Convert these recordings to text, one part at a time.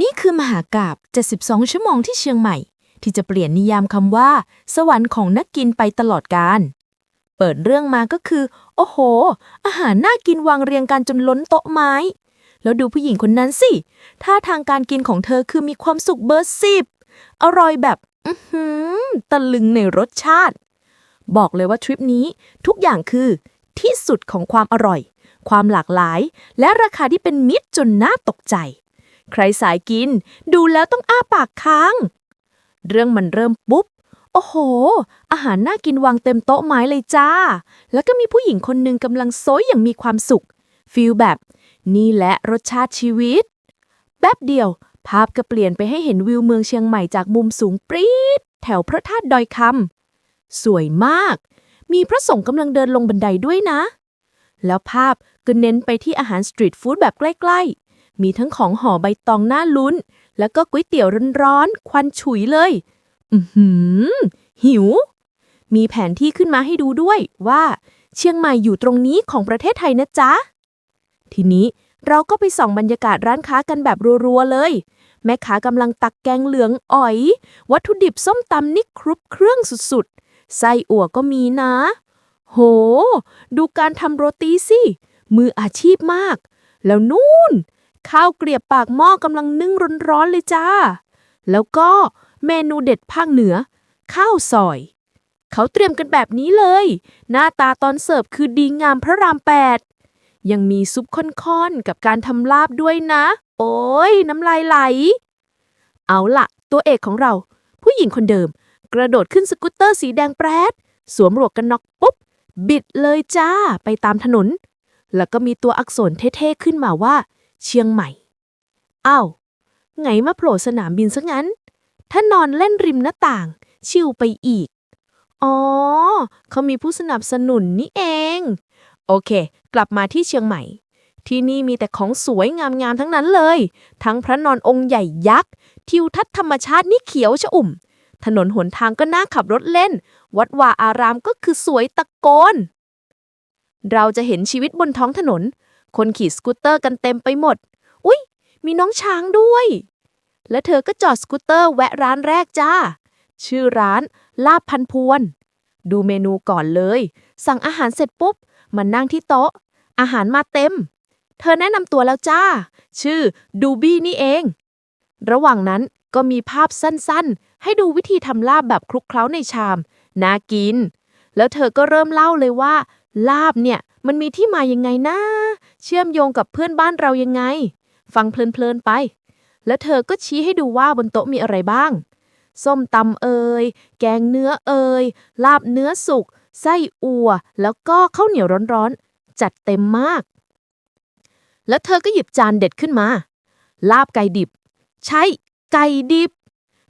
นี่คือมหากาบ72 ชั่วโมงที่เชียงใหม่ ที่จะเปลี่ยนนิยามคำว่า สวรรค์ของนักกินไปตลอดกาลเปิดเรื่องมาก็คือ โอ้โห อาหารน่ากินวางเรียงกันจนล้นโต๊ะไม้ แล้วดูผู้หญิงคนนั้นสิท่าทางการกินของเธอคือมีความสุขเบอร์สิบอร่อยแบบอื้อหือตะลึงในรสชาติ บอกเลยว่าทริปนี้ทุกอย่างคือ ที่สุดของความอร่อย ความหลากหลาย และราคาที่เป็นมิตรจนน่าตกใจ ใครสายกิน ดูแล้วต้องอ้าปากค้าง เรื่องมันเริ่มปุ๊บ โอ้โห อาหารน่ากินวางเต็มโต๊ะไม้เลยจ้า แล้วก็มีผู้หญิงคนหนึ่งกำลังโซยอย่างมีความสุขฟีลแบบ นี่แหละรสชาติชีวิต แป๊บเดียว ภาพก็เปลี่ยนไปให้เห็นวิวเมืองเชียงใหม่จากมุมสูงปรี๊ดแถวพระธาตุดอยคำสวยมาก มีพระสงฆ์กำลังเดินลงบันไดด้วยนะ แล้วภาพก็เน้นไปที่อาหารสตรีทฟู้ดแบบใกล้ๆ มีทั้งของห่อใบตองหน้าลุ้น แล้วก็ก๋วยเตี๋ยวร้อนๆ ควันฉุยเลย อือหือหิว มีแผนที่ขึ้นมาให้ดูด้วยว่า เชียงใหม่อยู่ตรงนี้ของประเทศไทยนะจ๊ะ ทีนี้เราก็ไปส่องบรรยากาศร้านค้ากันแบบรัวๆเลย แม่ค้ากำลังตักแกงเหลืองอ๋อย วัตถุดิบส้มตำนี่ครุบเครื่องสุดๆ ไส้อั่วก็มีนะ โห ดูการทำโรตีสิ มืออาชีพมาก แล้วนู่น ข้าวเกลียบปากหม้อกำลังนึ่งร้อนๆเลยจ้า แล้วก็เมนูเด็ดภาคเหนือ ข้าวซอย เขาเตรียมกันแบบนี้เลย หน้าตาตอนเสิร์ฟคือดีงามพระรามแปดยังมีซุปข้นๆกับการทำลาบด้วยนะ โอ้ยน้ำลายไหล เอาละตัวเอกของเรา ผู้หญิงคนเดิม กระโดดขึ้นสกูตเตอร์สีแดงแปรดสวมหมวกกันน็อกปุ๊บ บิดเลยจ้าไปตามถนน แล้วก็มีตัวอักษรเท่ๆขึ้นมาว่า เชียงใหม่ อ้าว ไงมาโผล่สนามบินซะงั้น ถ้านอนเล่นริมหน้าต่าง ชิวไปอีก อ๋อ เขามีผู้สนับสนุนนี่เอง โอเค กลับมาที่เชียงใหม่ ที่นี่มีแต่ของสวยงามๆทั้งนั้นเลย ทั้งพระนอนองค์ใหญ่ยักษ์ ทิวทัศน์ธรรมชาตินี่เขียวชอุ่ม ถนนหนทางก็น่าขับรถเล่น วัดวาอารามก็คือสวยตะโกนเราจะเห็นชีวิตบนท้องถนน คนขี่สกูตเตอร์กันเต็มไปหมด อุ๊ย มีน้องช้างด้วย และเธอก็จอดสกูตเตอร์แวะร้านแรกจ้า ชื่อร้านลาบพันพวน ดูเมนูก่อนเลย สั่งอาหารเสร็จปุ๊บ มานั่งที่โต๊ะ อาหารมาเต็ม เธอแนะนำตัวแล้วจ้า ชื่อดูบี้นี่เอง ระหว่างนั้นก็มีภาพสั้นๆ ให้ดูวิธีทำลาบแบบคลุกเคล้าในชาม น่ากิน แล้วเธอก็เริ่มเล่าเลยว่า ลาบเนี่ย มันมีที่มายังไงนะ เชื่อมโยงกับเพื่อนบ้านเรายังไง ฟังเพลินๆไป แล้วเธอก็ชี้ให้ดูว่าบนโต๊ะมีอะไรบ้าง ส้มตำเอ่ยแกงเนื้อเอ่ยลาบเนื้อสุก ไส้อั่วแล้วก็ข้าวเหนียวร้อนๆ จัดเต็มมาก แล้วเธอก็หยิบจานเด็ดขึ้นมา ลาบไก่ดิบ ใช่ ไก่ดิบ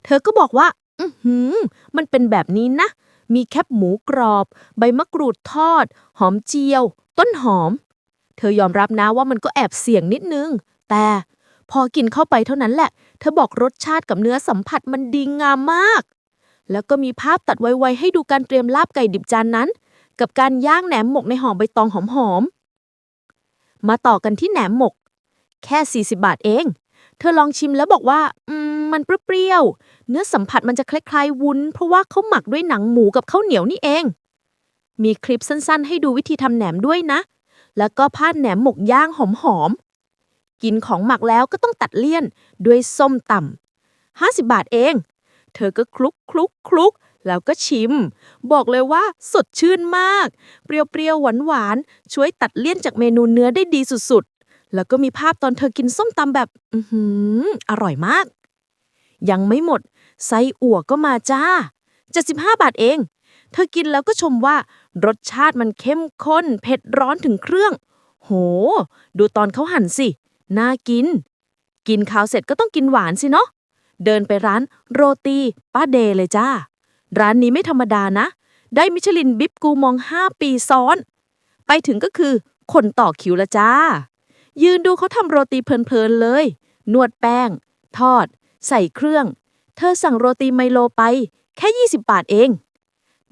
เธอก็บอกว่า อือหือ มันเป็นแบบนี้นะ มีแคบหมูกรอบ ใบมะกรูดทอด หอมเจียว ต้นหอม เธอยอมรับนะว่ามันก็แอบเสี่ยงนิดนึง แต่พอกินเข้าไปเท่านั้นแหละ เธอบอกรสชาติกับเนื้อสัมผัสมันดีงามมาก แล้วก็มีภาพตัดไวๆให้ดูการเตรียมลาบไก่ดิบจานนั้น กับการย่างแหนมหมกในห่อใบตองหอมๆ มาต่อกันที่แหนมหมก แค่ 40 บาทเอง เธอลองชิมแล้วบอกว่า อืม มันเปรี้ยวๆ เนื้อสัมผัสมันจะคล้ายๆ วุ้น เพราะว่าเขาหมักด้วยหนังหมูกับข้าวเหนียวนี่เอง มีคลิปสั้นๆ ให้ดูวิธีทำแหนมด้วยนะ แล้วก็พาแหนมหมกย่างหอมๆ กินของหมักแล้วก็ต้องตัดเลี่ยนด้วยส้มตำ50 บาทเอง เธอก็คลุกคลุกคลุกแล้วก็ชิม บอกเลยว่าสดชื่นมาก เปรี้ยวๆ หวานๆ ช่วยตัดเลี่ยนจากเมนูเนื้อได้ดีสุดๆ แล้วก็มีภาพตอนเธอกินส้มตำแบบอือหืออร่อยมาก ยังไม่หมด ไส้อั่วก็มาจ้า 75 บาทเอง เธอกินแล้วก็ชมว่า รสชาติมันเข้มข้น เผ็ดร้อนถึงเครื่อง โห ดูตอนเขาหั่นสิ น่ากิน กินข้าวเสร็จก็ต้องกินหวานสิเนาะ เดินไปร้านโรตีป้าเดย์เลยจ้า ร้านนี้ไม่ธรรมดานะ ได้มิชลินบิ๊บกูมอง 5 ปีซ้อน ไปถึงก็คือคนต่อคิวละจ้า ยืนดูเขาทำโรตีเพลินๆเลย นวดแป้ง ทอด ใส่เครื่อง เธอสั่งโรตีไมโลไป แค่ 20 บาทเอง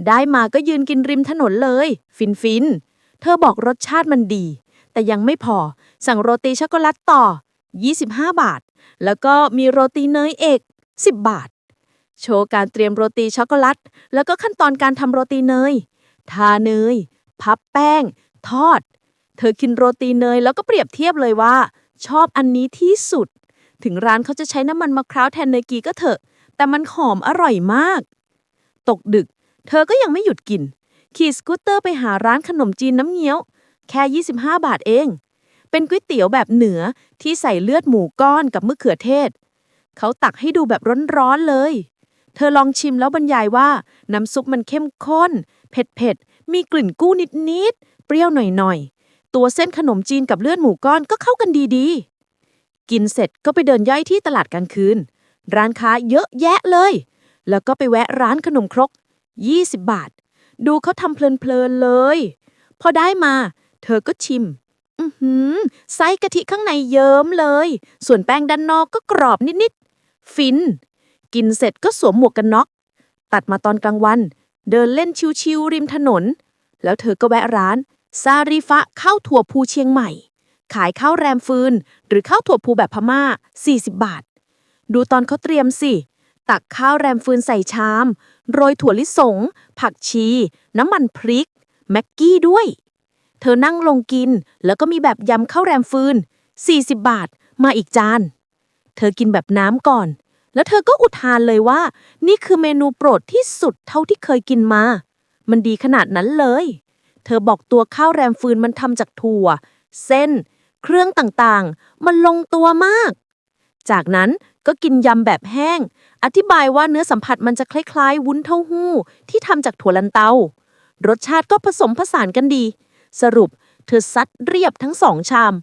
ได้มาก็ยืนกินริมถนนเลยฟินฟินๆ เธอบอกรสชาติมันดี แต่ยังไม่พอ สั่งโรตีช็อกโกแลตต่อ 25 บาท แล้วก็มีโรตีเนยเอก 10 บาท โชว์การเตรียมโรตีช็อกโกแลต แล้วก็ขั้นตอนการทำโรตีเนย ทาเนย พับแป้ง ทอด เธอกินโรตีเนยแล้วก็เปรียบเทียบเลยว่า ชอบอันนี้ที่สุด ถึงร้านเขาจะใช้น้ำมันมะพร้าวแทนเนยกีก็เถอะ แต่มันหอมอร่อยมาก ตกดึก เธอก็ยังไม่หยุดกิน ขี่สกูตเตอร์ไปหาร้านขนมจีนน้ำเงี้ยว แค่ 25 บาทเอง เป็นก๋วยเตี๋ยวแบบเหนือที่ใส่เลือดหมูก้อนกับมะเขือเทศ เขาตักให้ดูแบบร้อนๆเลย เธอลองชิมแล้วบรรยายว่า น้ำซุปมันเข้มข้น เผ็ดๆ มีกลิ่นกู้นิดๆ เปรี้ยวหน่อยๆ ตัวเส้นขนมจีนกับเลือดหมูก้อนก็เข้ากันดีๆ กินเสร็จก็ไปเดินย่อยที่ตลาดกลางคืน ร้านค้าเยอะแยะเลย แล้วก็ไปแวะร้านขนมครก 20 บาท ดูเขาทำเพลินๆเลย พอได้มา เธอก็ชิม อือหือไส้กะทิข้างในเยิ้มเลย ส่วนแป้งด้านนอกก็กรอบนิดๆ ฟิน กินเสร็จก็สวมหมวกกันน็อก ตัดมาตอนกลางวัน เดินเล่นชิวๆริมถนน แล้วเธอก็แวะร้าน ซาริฟะข้าวถั่วภูเชียงใหม่ ขายข้าวแรมฟืน หรือข้าวถั่วภูแบบพม่า 40 บาท ดูตอนเขาเตรียมสิ ตักข้าวแรมฟืนใส่ชาม โรยถั่วลิสง ผักชี น้ำมันพริก แม็กกี้ด้วย เธอนั่งลงกิน แล้วก็มีแบบยำข้าวแรมฟืน 40 บาท มาอีกจาน เธอกินแบบน้ำก่อน แล้วเธอก็อุทานเลยว่า นี่คือเมนูโปรดที่สุดเท่าที่เคยกินมา มันดีขนาดนั้นเลย เธอบอกตัวข้าวแรมฟืนมันทำจากถั่ว เส้น เครื่องต่างๆ มันลงตัวมาก จากนั้นก็กินยำแบบแห้ง อธิบายว่าเนื้อสัมผัสมันจะคล้ายๆ วุ้นเต้าหู้ ที่ทำจากถั่วลันเตารสชาติก็ผสมผสานกันดี สรุปเธอซัดเรียบทั้งสองชาม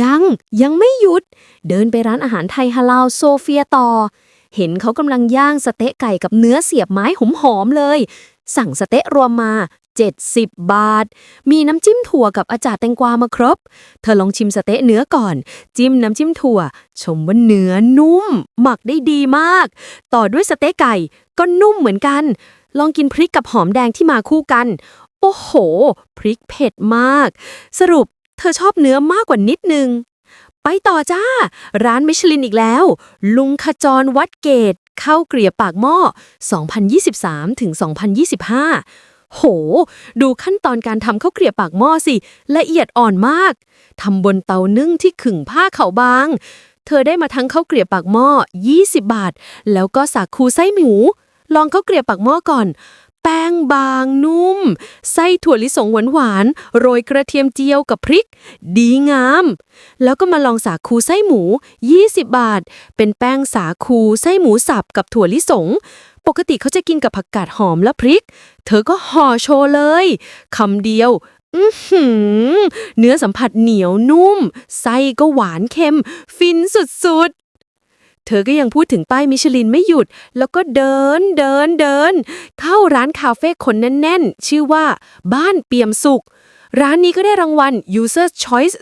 ยังยังไม่หยุด เดินไปร้านอาหารไทยฮาลาลโซเฟียต่อ เห็นเขากำลังย่างสเต๊ะไก่กับเนื้อเสียบไม้หอมๆเลย สั่งสเต๊ะรวมมา 70 บาท มีน้ำจิ้มถั่วกับอาจารย์แตงกวามาครบ เธอลองชิมสเต๊ะเนื้อก่อน จิ้มน้ำจิ้มถั่ว ชมว่าเนื้อนุ่ม หมักได้ดีมาก ต่อด้วยสเต๊ะไก่ก็นุ่มเหมือนกัน ลองกินพริกกับหอมแดงที่มาคู่กัน โอ้โห พริกเผ็ดมาก สรุปเธอชอบเนื้อมากกว่านิดนึง ไปต่อจ้า ร้านมิชลินอีกแล้ว ลุงขจรวัดเกตข้าวเกลียบปากหม้อ 2023 ถึง 2025 โห ดูขั้นตอนการทำข้าวเกลียบปากหม้อสิ ละเอียดอ่อนมาก ทำบนเตานึ่งที่ขึงผ้าเขาบาง เธอได้มาทั้งข้าวเกลียบปากหม้อ 20 บาท แล้วก็สาคูไส้หมู ลองข้าวเกลียบปากหม้อก่อน แป้งบางนุ่ม ไส้ถั่วลิสงหวานๆโรยกระเทียมเจียวกับพริก ดีงาม แล้วก็มาลองสาคูไส้หมู 20 บาท เป็นแป้งสาคูไส้หมูสับกับถั่วลิสง ปกติเขาจะกินกับผักกาดหอมและพริก เธอก็ห่อโชว์เลยคำเดียวอือหือเนื้อสัมผัสเหนียวนุ่ม ไส้ก็หวานเค็ม ฟินสุดๆ เธอก็ยังพูดถึงป้ายมิชลินไม่หยุด แล้วก็เดินเดินเดิน เข้าร้านคาเฟ่คนแน่นๆ ชื่อว่าบ้านเปี่ยมสุข ร้านนี้ก็ได้รางวัล User Choice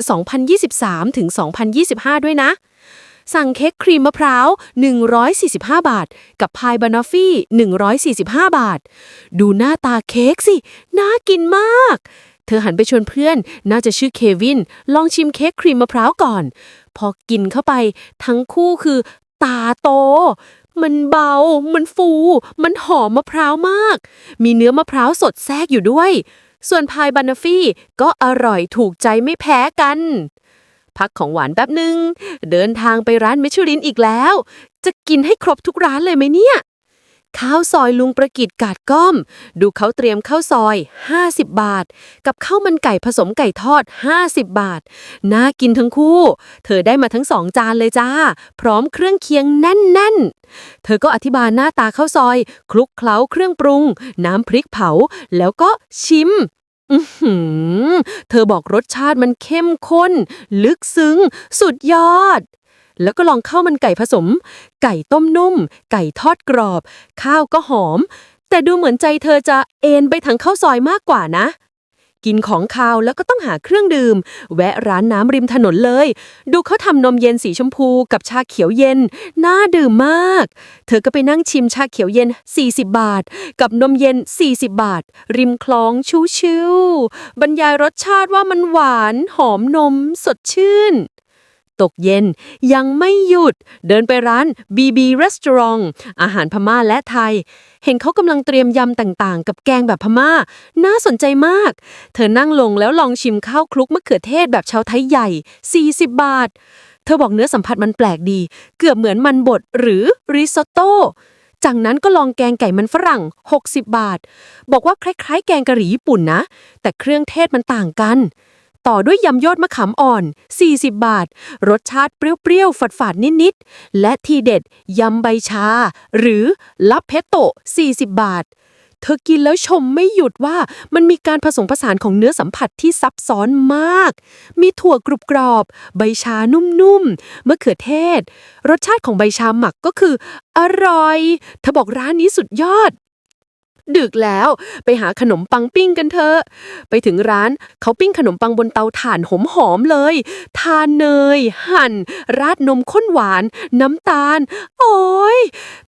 2023 ถึง 2025 ด้วยนะ สั่งเค้กครีมมะพร้าว 145 บาท กับพายบานอฟฟี่ 145 บาท ดูหน้าตาเค้กสิ น่ากินมาก เธอหันไปชวนเพื่อน น่าจะชื่อเควิน ลองชิมเค้กครีมมะพร้าวก่อน พอกินเข้าไป ทั้งคู่คือ ตาโตมันเบา มันฟู มันหอมมะพร้าวมาก มีเนื้อมะพร้าวสดแทรกอยู่ด้วย ส่วนพายบานาฟี่ก็อร่อยถูกใจไม่แพ้กัน พักของหวานแป๊บหนึ่งเดินทางไปร้านมิชลินอีกแล้ว จะกินให้ครบทุกร้านเลยไหมเนี่ย ข้าวซอยลุงประกิตกาดก้อม ดูเขาเตรียมข้าวซอย 50 บาท กับข้าวมันไก่ผสมไก่ทอด 50 บาท น่ากินทั้งคู่ เธอได้มาทั้งสองจานเลยจ้า พร้อมเครื่องเคียงแน่นๆ เธอก็อธิบายหน้าตาข้าวซอย คลุกเคล้าเครื่องปรุง น้ำพริกเผา แล้วก็ชิม อือหือ เธอบอกรสชาติมันเข้มข้น ลึกซึ้ง สุดยอด แล้วก็ลองข้าวมันไก่ผสม ไก่ต้มนุ่ม ไก่ทอดกรอบ ข้าวก็หอม แต่ดูเหมือนใจเธอจะเอนไปทางข้าวซอยมากกว่านะ กินของคาวแล้วก็ต้องหาเครื่องดื่ม แวะร้านน้ำริมถนนเลย ดูเขาทำนมเย็นสีชมพูกับชาเขียวเย็น น่าดื่มมาก เธอก็ไปนั่งชิมชาเขียวเย็น 40 บาท กับนมเย็น 40 บาท ริมคลองชิวบรรยายรสชาติว่ามันหวาน หอมนม สดชื่น ตกเย็น ยังไม่หยุด เดินไปร้าน BB Restaurant อาหารพม่าและไทย เห็นเขากำลังเตรียมยำต่างๆ กับแกงแบบพม่า น่าสนใจมาก เธอนั่งลงแล้วลองชิมข้าวคลุกมะเขือเทศแบบชาวไทยใหญ่ 40 บาท เธอบอกเนื้อสัมผัสมันแปลกดี เกือบเหมือนมันบดหรือริซอตโต้จากนั้นก็ลองแกงไก่มันฝรั่ง 60 บาท บอกว่าคล้ายๆ แกงกะหรี่ญี่ปุ่นนะ แต่เครื่องเทศมันต่างกัน ต่อด้วยยำยอดมะขามอ่อน 40 บาท รสชาติเปรี้ยวๆ ฝาดๆ นิดๆ และทีเด็ดยำใบชา หรือลับเพโตะ40 บาท เธอกินแล้วชมไม่หยุดว่ามันมีการผสมผสานของเนื้อสัมผัสที่ซับซ้อนมาก มีถั่วกรุบกรอบ ใบชานุ่มๆมะเขือเทศ รสชาติของใบชาหมักก็คือ อร่อย เธอบอกร้านนี้สุดยอด ดึกแล้ว ไปหาขนมปังปิ้งกันเถอะ ไปถึงร้านเขาปิ้งขนมปังบนเตาถ่านหอมหอมๆเลย ทานเนย หั่น ราดนมข้นหวาน น้ำตาล โอ้ย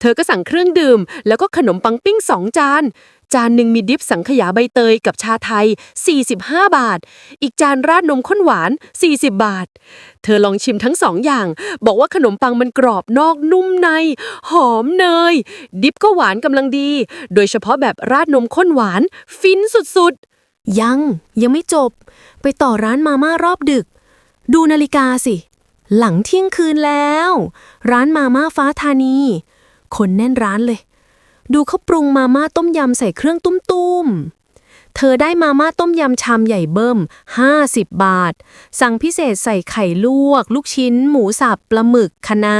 เธอก็สั่งเครื่องดื่ม แล้วก็ขนมปังปิ้งสองจาน จานหนึ่งมีดิฟสังขยาใบเตยกับชาไทย 45 บาท อีกจานราดนมข้นหวาน 40 บาท เธอลองชิมทั้งสองอย่าง บอกว่าขนมปังมันกรอบนอกนุ่มใน หอมเนย ดิฟก็หวานกำลังดี โดยเฉพาะแบบราดนมข้นหวาน ฟินสุดๆ ยังยังไม่จบ ไปต่อร้านมาม่ารอบดึก ดูนาฬิกาสิ หลังเที่ยงคืนแล้ว ร้านมาม่าฟ้าธานี คนแน่นร้านเลย ดูเขาปรุงมาม่าต้มยำใส่เครื่องตุ้มๆ เธอได้มาม่าต้มยำชามใหญ่เบิ่ม 50 บาท สั่งพิเศษใส่ไข่ลวก ลูกชิ้น หมูสับปลาหมึกคะน้า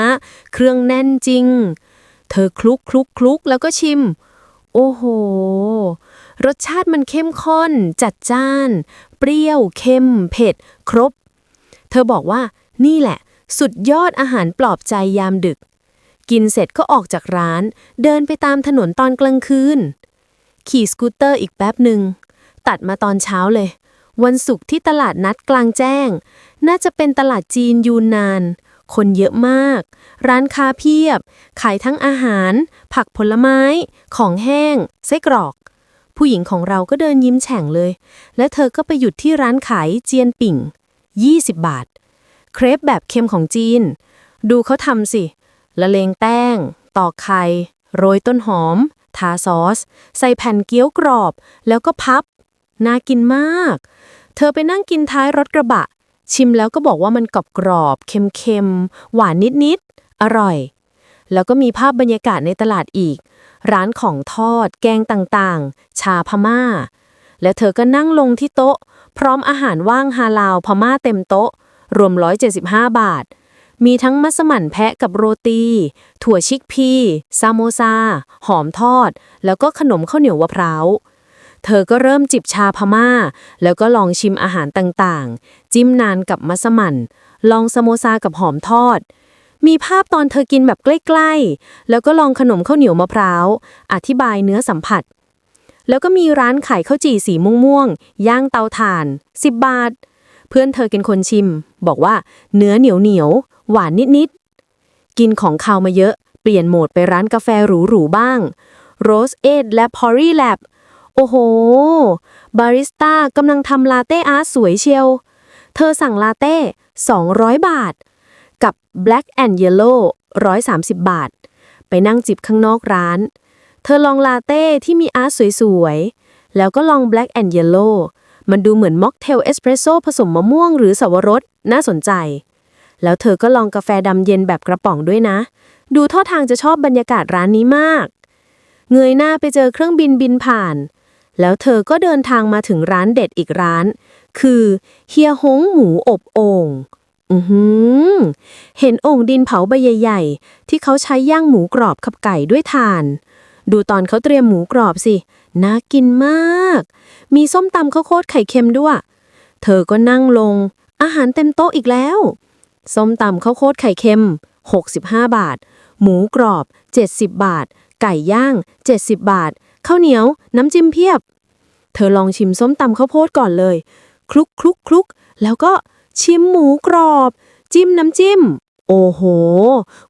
เครื่องแน่นจริง เธอคลุกคลุกคลุกแล้วก็ชิม โอ้โห รสชาติมันเข้มข้น จัดจ้าน เปรี้ยว เค็ม เผ็ด ครบ เธอบอกว่านี่แหละ สุดยอดอาหารปลอบใจยามดึก กินเสร็จก็ออกจากร้าน เดินไปตามถนนตอนกลางคืน ขี่สกูตเตอร์อีกแป๊บหนึ่ง ตัดมาตอนเช้าเลย วันศุกร์ที่ตลาดนัดกลางแจ้ง น่าจะเป็นตลาดจีนยูนนาน คนเยอะมาก ร้านค้าเพียบ ขายทั้งอาหาร ผักผลไม้ ของแห้ง ไส้กรอก ผู้หญิงของเราก็เดินยิ้มแฉ่งเลย และเธอก็ไปหยุดที่ร้านขายเจียนปิ่ง 20 บาท เครปแบบเค็มของจีน ดูเขาทำสิ ละเลงแป้ง ตอกไข่ โรยต้นหอม ทาซอส ใส่แผ่นเกี๊ยวกรอบ แล้วก็พับ น่ากินมาก เธอไปนั่งกินท้ายรถกระบะ ชิมแล้วก็บอกว่ามันกรอบกรอบๆเค็มๆ หวานนิดๆ อร่อย แล้วก็มีภาพบรรยากาศในตลาดอีก ร้านของทอด แกงต่างๆ ชาพม่า และเธอก็นั่งลงที่โต๊ะ พร้อมอาหารว่างฮาลาวพม่าเต็มโต๊ะ รวม 175 บาท มีทั้งมัสมั่นแพะกับโรตี ถั่วชิกพี ซาโมซา หอมทอด แล้วก็ขนมข้าวเหนียวมะพร้าว เธอก็เริ่มจิบชาพม่า แล้วก็ลองชิมอาหารต่างๆ จิ้มนานกับมัสมั่น ลองสโมซากับหอมทอด มีภาพตอนเธอกินแบบใกล้ๆ แล้วก็ลองขนมข้าวเหนียวมะพร้าว อธิบายเนื้อสัมผัส แล้วก็มีร้านขายข้าวจี่สีม่วงๆ ย่างเตาถ่าน 10 บาท เพื่อนเธอเป็นคนชิม บอกว่าเนื้อเหนียวเหนียว หวานนิดๆ กินของคาวมาเยอะ เปลี่ยนโหมดไปร้านกาแฟหรูๆบ้าง Rose Ed และ p o r y Lab โอ้โห บาริสต้ากำลังทำลาเต้อาร์ตสวยเชียว เธอสั่งลาเต้ 200 บาท กับ Black and Yellow 130 บาท ไปนั่งจิบข้างนอกร้าน เธอลองลาเต้ที่มีอาร์ตสวยๆ แล้วก็ลอง Black and Yellow มันดูเหมือนม็อกเทลเอสเปรสโซ่ผสมมะม่วงหรือสวรสน่าสนใจ แล้วเธอก็ลองกาแฟดำเย็นแบบกระป๋องด้วยนะ ดูท่าทางจะชอบบรรยากาศร้านนี้มาก เงยหน้าไปเจอเครื่องบินบินผ่าน แล้วเธอก็เดินทางมาถึงร้านเด็ดอีกร้าน คือเฮียฮงหมูอบโอ่งอือเห็นโอ่งดินเผาใบใหญ่ ๆ ที่เขาใช้ย่างหมูกรอบขับไก่ด้วยถ่าน ดูตอนเขาเตรียมหมูกรอบสิ น่ากินมาก มีส้มตำข้าวโพดไข่เค็มด้วย เธอก็นั่งลง อาหารเต็มโต๊ะอีกแล้ว ส้มตำข้าวโพดไข่เค็ม 65 บาท หมูกรอบ 70 บาท ไก่ย่าง 70 บาท ข้าวเหนียว น้ำจิ้มเพียบ เธอลองชิมส้มตำข้าวโพดก่อนเลย คลุกคลุกคลุกแล้วก็ชิมหมูกรอบ จิ้มน้ำจิ้ม โอ้โห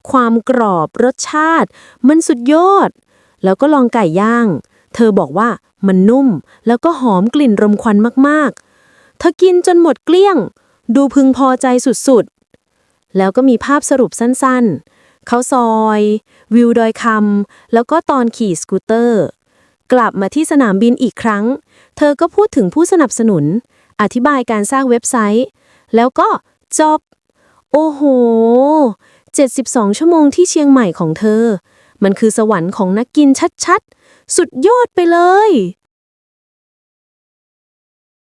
ความกรอบรสชาติ มันสุดยอด แล้วก็ลองไก่ย่าง เธอบอกว่ามันนุ่ม แล้วก็หอมกลิ่นรมควันมากๆเธอกินจนหมดเกลี้ยง ดูพึงพอใจสุด แล้วก็มีภาพสรุปสั้นๆ เขาซอย วิวดอยคำแล้วก็ตอนขี่สกูตเตอร์ กลับมาที่สนามบินอีกครั้ง เธอก็พูดถึงผู้สนับสนุน อธิบายการสร้างเว็บไซต์ แล้วก็จบ โอ้โห 72 ชั่วโมงที่เชียงใหม่ของเธอ มันคือสวรรค์ของนักกินชัดๆ สุดยอดไปเลย